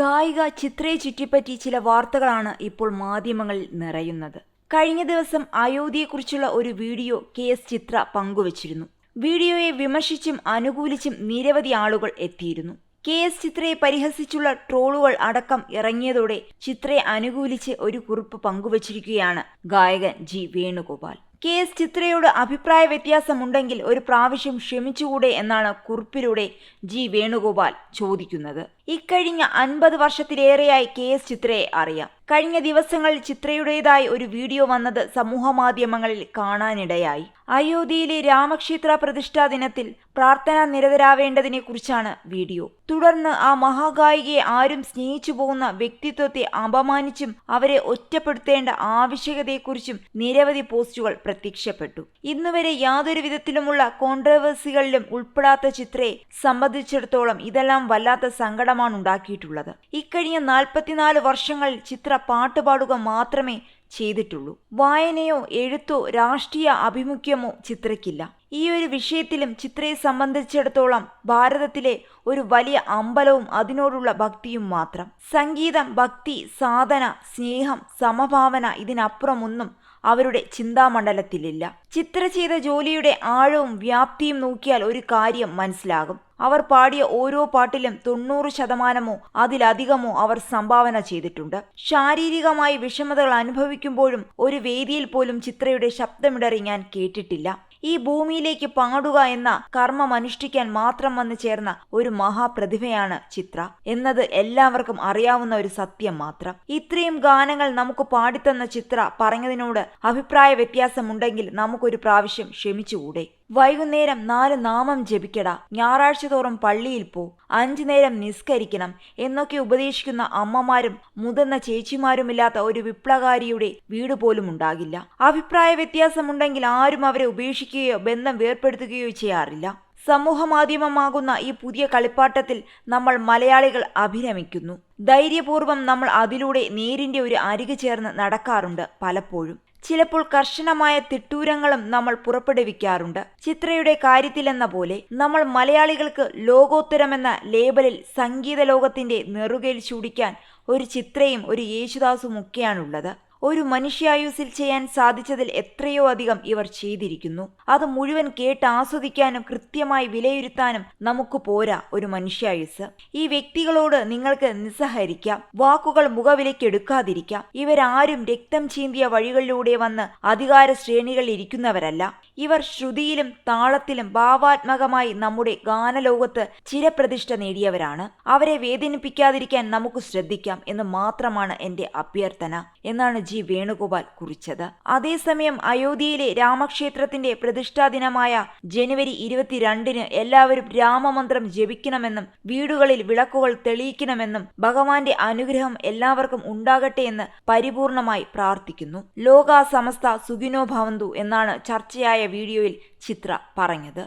ഗായിക ചിത്രയെ ചുറ്റിപ്പറ്റി ചില വാർത്തകളാണ് ഇപ്പോൾ മാധ്യമങ്ങളിൽ നിറയുന്നത്. കഴിഞ്ഞ ദിവസം അയോധ്യയെക്കുറിച്ചുള്ള ഒരു വീഡിയോ കെ എസ് ചിത്ര പങ്കുവച്ചിരുന്നു. വീഡിയോയെ വിമർശിച്ചും അനുകൂലിച്ചും നിരവധി ആളുകൾ എത്തിയിരുന്നു. കെ എസ് ചിത്രയെ പരിഹസിച്ചുള്ള ട്രോളുകൾ അടക്കം ഇറങ്ങിയതോടെ ചിത്രയെ അനുകൂലിച്ച് ഒരു കുറിപ്പ് പങ്കുവച്ചിരിക്കുകയാണ് ഗായകൻ ജി വേണുഗോപാൽ. കെ എസ് ചിത്രയോട് അഭിപ്രായ വ്യത്യാസമുണ്ടെങ്കിൽ ഒരു പ്രാവശ്യം ക്ഷമിച്ചുകൂടെ എന്നാണ് കുറിപ്പിലൂടെ ജി വേണുഗോപാൽ ചോദിക്കുന്നത്. ഇക്കഴിഞ്ഞ അൻപത് വർഷത്തിലേറെയായി കെ എസ് ചിത്രയെ അറിയാം. കഴിഞ്ഞ ദിവസങ്ങളിൽ ചിത്രയുടേതായി ഒരു വീഡിയോ വന്നത് സമൂഹമാധ്യമങ്ങളിൽ കാണാനിടയായി. അയോധ്യയിലെ രാമക്ഷേത്ര പ്രതിഷ്ഠാ ദിനത്തിൽ പ്രാർത്ഥന നിരതരാവേണ്ടതിനെ കുറിച്ചാണ് വീഡിയോ. തുടർന്ന് ആ മഹാഗായികയെ ആരും സ്നേഹിച്ചു പോകുന്ന വ്യക്തിത്വത്തെ അപമാനിച്ചും അവരെ ഒറ്റപ്പെടുത്തേണ്ട ആവശ്യകതയെക്കുറിച്ചും നിരവധി പോസ്റ്റുകൾ പ്രത്യക്ഷപ്പെട്ടു. ഇന്നുവരെ യാതൊരു വിധത്തിലുമുള്ള കോൺട്രവേഴ്സികളിലും ഉൾപ്പെടാത്ത ചിത്രയെ സംബന്ധിച്ചിടത്തോളം ഇതെല്ലാം വല്ലാത്ത സങ്കടമാണ് ഉണ്ടാക്കിയിട്ടുള്ളത്. ഇക്കഴിഞ്ഞ നാൽപ്പത്തിനാല് വർഷങ്ങൾ ചിത്ര പാട്ടുപാടുക മാത്രമേ ചെയ്തിട്ടുള്ളൂ. വായനയോ എഴുത്തോ രാഷ്ട്രീയ അഭിമുഖ്യമോ ചിത്രയ്ക്കില്ല. ഈ ഒരു വിഷയത്തിലും ചിത്രയെ സംബന്ധിച്ചിടത്തോളം ഭാരതത്തിലെ ഒരു വലിയ അമ്പലവും അതിനോടുള്ള ഭക്തിയും മാത്രം. സംഗീതം ഭക്തി സാധന സ്നേഹം സമഭാവന ഇതിനപ്പുറമൊന്നും അവരുടെ ചിന്താമണ്ഡലത്തിലില്ല. ചിത്ര ചെയ്ത ജോലിയുടെ ആഴവും വ്യാപ്തിയും നോക്കിയാൽ ഒരു കാര്യം മനസ്സിലാകും. അവർ പാടിയ ഓരോ പാട്ടിലും തൊണ്ണൂറ് ശതമാനമോ അതിലധികമോ അവർ സംഭാവന ചെയ്തിട്ടുണ്ട്. ശാരീരികമായി വിഷമതകൾ അനുഭവിക്കുമ്പോഴും ഒരു വേദിയിൽ പോലും ചിത്രയുടെ ശബ്ദമിടറി ഞാൻ കേട്ടിട്ടില്ല. ഈ ഭൂമിയിലേക്ക് പാടുക എന്ന കർമ്മം അനുഷ്ഠിക്കാൻ മാത്രം വന്നു ചേർന്ന ഒരു മഹാപ്രതിഭയാണ് ചിത്ര എന്നത് എല്ലാവർക്കും അറിയാവുന്ന ഒരു സത്യം മാത്രം. ഇത്രയും ഗാനങ്ങൾ നമുക്ക് പാടിത്തന്ന ചിത്ര പറഞ്ഞതിനോട് അഭിപ്രായ വ്യത്യാസമുണ്ടെങ്കിൽ നമുക്കൊരു പ്രാവശ്യം ക്ഷമിച്ചുകൂടെ? വൈകുന്നേരം നാല് നാമം ജപിക്കട. ഞായറാഴ്ച തോറും പള്ളിയിൽ പോ. അഞ്ചു നേരം നിസ്കരിക്കണം എന്നൊക്കെ ഉപദേശിക്കുന്ന അമ്മമാരും മുതിർന്ന ചേച്ചിമാരുമില്ലാത്ത ഒരു വിപ്ലവകാരിയുടെ വീട് പോലും ഉണ്ടാകില്ല. അഭിപ്രായ വ്യത്യാസമുണ്ടെങ്കിൽ ആരും അവരെ ഉപേക്ഷിക്കുകയോ ബന്ധം വേർപ്പെടുത്തുകയോ ചെയ്യാറില്ല. സമൂഹ മാധ്യമമാകുന്ന ഈ പുതിയ കളിപ്പാട്ടത്തിൽ നമ്മൾ മലയാളികൾ അഭിരമിക്കുന്നു ധൈര്യപൂർവം നമ്മൾ അതിലൂടെ നേരിന്റെ ഒരു അരികു ചേർന്ന് നടക്കാറുണ്ട് പലപ്പോഴും. ചിലപ്പോൾ കർശനമായ തിട്ടൂരങ്ങളും നമ്മൾ പുറപ്പെടുവിക്കാറുണ്ട്. ചിത്രയുടെ കാര്യത്തിലെന്ന പോലെ നമ്മൾ മലയാളികൾക്ക് ലോകോത്തരമെന്ന ലേബലിൽ സംഗീത ലോകത്തിന്റെ നെറുകയിൽ ചൂടിക്കാൻ ഒരു ചിത്രയും ഒരു യേശുദാസും ഒക്കെയാണുള്ളത്. ഒരു മനുഷ്യായുസിൽ ചെയ്യാൻ സാധിച്ചതിൽ എത്രയോ അധികം ഇവർ ചെയ്തിരിക്കുന്നു. അത് മുഴുവൻ കേട്ട് ആസ്വദിക്കാനും കൃത്യമായി വിലയിരുത്താനും നമുക്ക് പോരാ ഒരു മനുഷ്യായുസ് ഈ വ്യക്തികളോട് നിങ്ങൾക്ക് നിസ്സഹരിക്കാം വാക്കുകൾ മുഖവിലക്കെടുക്കാതിരിക്കാം ഇവരാരും രക്തം ചീന്തിയ വഴികളിലൂടെ വന്ന് അധികാര ശ്രേണികളിൽ ഇരിക്കുന്നവരല്ല. ഇവർ ശ്രുതിയിലും താളത്തിലും ഭാവാത്മകമായി നമ്മുടെ ഗാനലോകത്ത് ചിരപ്രതിഷ്ഠ നേടിയവരാണ്. അവരെ വേദനിപ്പിക്കാതിരിക്കാൻ നമുക്ക് ശ്രദ്ധിക്കാം എന്ന് മാത്രമാണ് എന്റെ അഭ്യർത്ഥന എന്നാണ് ജി വേണുഗോപാൽ കുറിച്ചത്. അതേസമയം അയോധ്യയിലെ രാമക്ഷേത്രത്തിന്റെ പ്രതിഷ്ഠാ ദിനമായ ജനുവരി ഇരുപത്തിരണ്ടിന് എല്ലാവരും രാമമന്ത്രം ജപിക്കണമെന്നും വീടുകളിൽ വിളക്കുകൾ തെളിയിക്കണമെന്നും ഭഗവാന്റെ അനുഗ്രഹം എല്ലാവർക്കും ഉണ്ടാകട്ടെ എന്ന് പരിപൂർണമായി പ്രാർത്ഥിക്കുന്നു. ലോക സമസ്ത സുഖിനോ ഭവന്തു എന്നാണ് ചർച്ചയായ വീഡിയോയിൽ ചിത്ര പറഞ്ഞത്.